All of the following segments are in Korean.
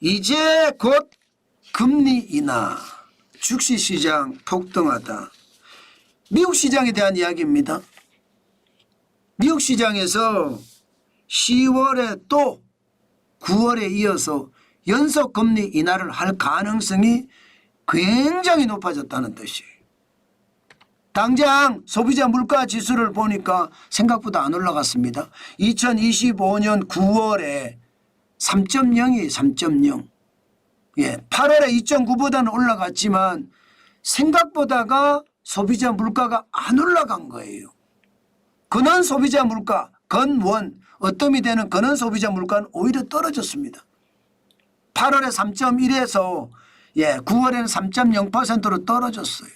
이제 곧 금리 인하, 주식시장 폭등하다. 미국 시장에 대한 이야기입니다. 미국 시장에서 10월에 또 9월에 이어서 연속 금리 인하를 할 가능성이 굉장히 높아졌다는 뜻이에요. 당장 소비자 물가 지수를 보니까 생각보다 안 올라갔습니다. 2025년 9월에 3.0이 3.0. 예, 8월에 2.9보다는 올라갔지만 생각보다가 소비자 물가가 안 올라간 거예요. 근원 소비자 물가, 근원, 어뜸이 되는 근원 소비자 물가는 오히려 떨어졌습니다. 8월에 3.1에서 예, 9월에는 3.0%로 떨어졌어요.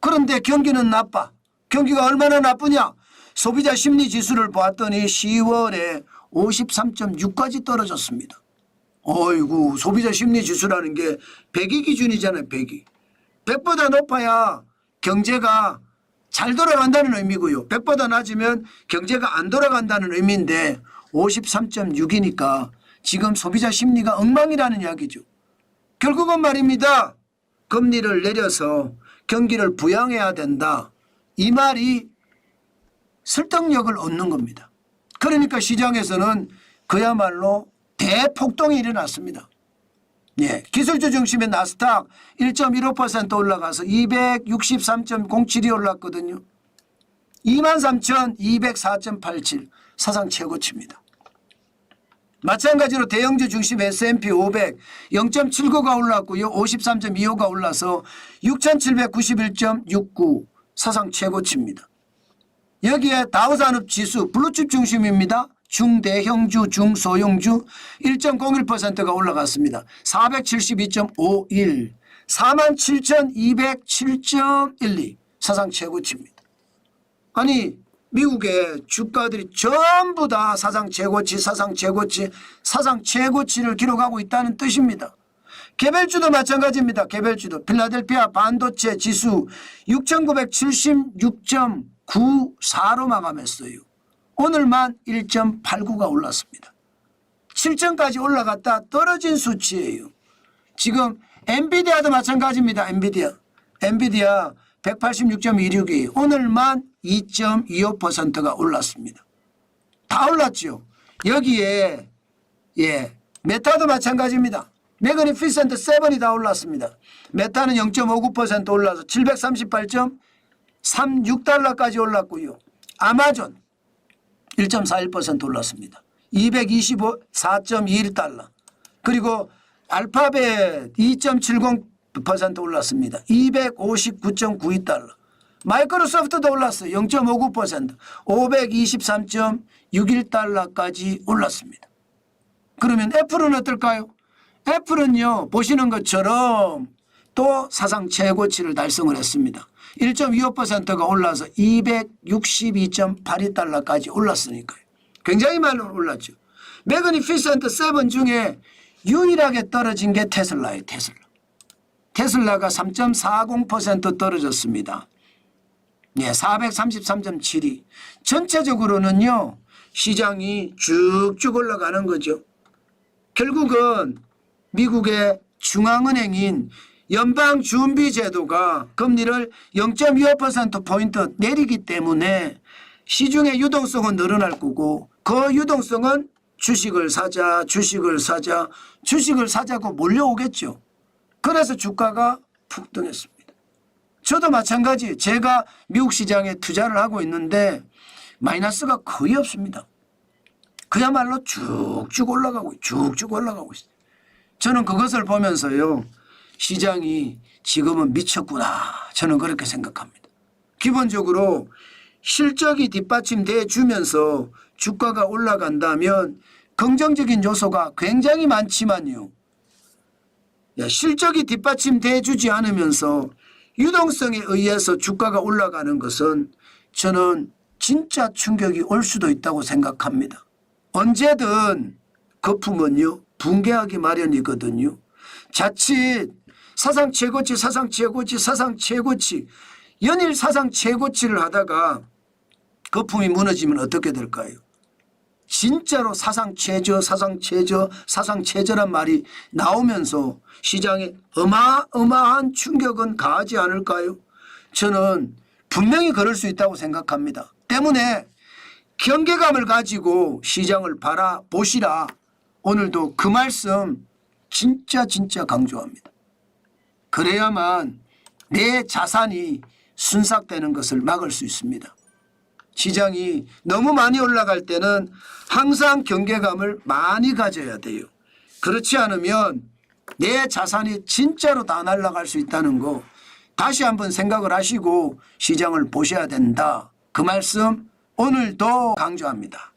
그런데 경기는 나빠. 경기가 얼마나 나쁘냐? 소비자 심리 지수를 봤더니 10월에 53.6까지 떨어졌습니다. 어이구, 소비자 심리 지수라는 게 100이 기준이잖아요, 100이. 100보다 높아야 경제가 잘 돌아간다는 의미고요. 100보다 낮으면 경제가 안 돌아간다는 의미인데 53.6이니까 지금 소비자 심리가 엉망이라는 이야기죠. 결국은 말입니다. 금리를 내려서 경기를 부양해야 된다. 이 말이 설득력을 얻는 겁니다. 그러니까 시장에서는 그야말로 대폭동이 일어났습니다. 예, 기술주 중심의 나스닥 1.15% 올라가서 263.07이 올랐거든요. 23,204.87 사상 최고치입니다. 마찬가지로 대형주 중심 S&P 500 0.79가 올랐고요. 53.25가 올라서 6,791.69 사상 최고치입니다. 여기에 다우산업 지수 블루칩 중심입니다. 중대형주 중소형주 1.01%가 올라갔습니다. 472.51 47,207.12 사상 최고치입니다. 아니 미국의 주가들이 전부 다 사상 최고치 사상 최고치 사상 최고치를 기록하고 있다는 뜻입니다. 개별주도 마찬가지입니다. 개별주도 필라델피아 반도체 지수 6,976.94로 마감했어요. 오늘만 1.89가 올랐습니다. 7점까지 올라갔다 떨어진 수치예요. 지금 엔비디아도 마찬가지입니다. 엔비디아. 엔비디아 186.26이에요. 오늘만 2.25%가 올랐습니다. 다 올랐죠. 여기에 예 메타도 마찬가지입니다. 매그니피센트 7이 다 올랐습니다. 메타는 0.59% 올라서 738.36달러까지 올랐고요. 아마존 1.41% 올랐습니다. 225 4.21달러. 그리고 알파벳 2.70% 올랐습니다. 259.92달러. 마이크로소프트도 올랐어요. 0.59% 523.61달러까지 올랐습니다. 그러면 애플은 어떨까요? 애플은요 보시는 것처럼 또 사상 최고치를 달성을 했습니다. 1.25%가 올라서 262.82달러까지 올랐으니까요. 굉장히 많이 올랐죠. 매그니피센트 7 중에 유일하게 떨어진 게 테슬라예요. 테슬라. 테슬라가 3.40% 떨어졌습니다. 예, 433.72. 전체적으로는요, 시장이 쭉쭉 올라가는 거죠. 결국은 미국의 중앙은행인 연방준비제도가 금리를 0.25%포인트 내리기 때문에 시중의 유동성은 늘어날 거고 그 유동성은 주식을 사자, 주식을 사자, 주식을 사자고 몰려오겠죠. 그래서 주가가 폭등했습니다. 저도 마찬가지 제가 미국 시장에 투자를 하고 있는데 마이너스가 거의 없습니다. 그야말로 쭉쭉 올라가고 쭉쭉 올라가고 있어요. 저는 그것을 보면서요. 시장이 지금은 미쳤구나. 저는 그렇게 생각합니다. 기본적으로 실적이 뒷받침돼 주면서 주가가 올라간다면 긍정적인 요소가 굉장히 많지만요. 야, 실적이 뒷받침돼 주지 않으면서 유동성에 의해서 주가가 올라가는 것은 저는 진짜 충격이 올 수도 있다고 생각합니다. 언제든 거품은요 붕괴하기 마련이거든요. 자칫 사상 최고치 사상 최고치 사상 최고치 연일 사상 최고치를 하다가 거품이 무너지면 어떻게 될까요? 진짜로 사상 최저, 사상 최저, 사상 최저란 말이 나오면서 시장에 어마어마한 충격은 가하지 않을까요? 저는 분명히 그럴 수 있다고 생각합니다. 때문에 경계감을 가지고 시장을 바라보시라. 오늘도 그 말씀 진짜 진짜 강조합니다. 그래야만 내 자산이 순삭되는 것을 막을 수 있습니다. 시장이 너무 많이 올라갈 때는 항상 경계감을 많이 가져야 돼요. 그렇지 않으면 내 자산이 진짜로 다 날아갈 수 있다는 거 다시 한번 생각을 하시고 시장을 보셔야 된다. 그 말씀 오늘도 강조합니다.